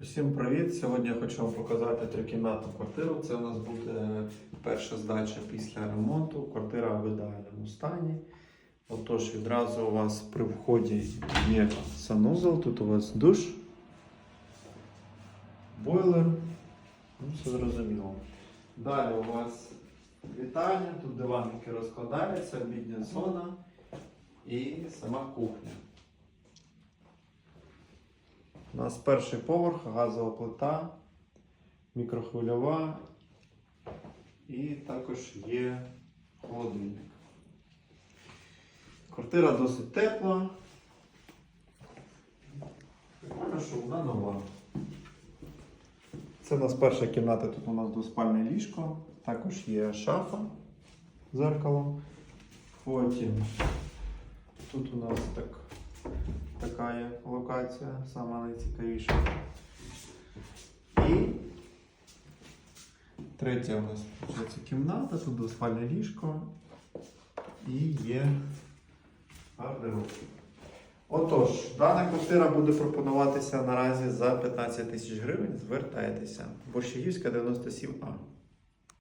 Всім привіт! Сьогодні я хочу вам показати трикімнатну квартиру. Це у нас буде перша здача після ремонту. Квартира в ідеальному стані. Отож, відразу у вас при вході є санузел, тут у вас душ, бойлер. Ну, все зрозуміло. Далі у вас вітальня, тут диванки розкладаються, обідня зона і сама кухня. У нас перший поверх, газова плита, мікрохвильова і також є холодильник. Квартира досить тепла. Що вона нова. Це у нас перша кімната, тут у нас двоспальне ліжко, також є шафа зеркалом. Потім тут у нас так така є локація, сама найцікавіша. І третя у нас виходить, кімната, тут двоспальне ліжко і є гардероб. Отож, дана квартира буде пропонуватися наразі за 15 тисяч гривень. Звертайтеся. Борщагівська 97А.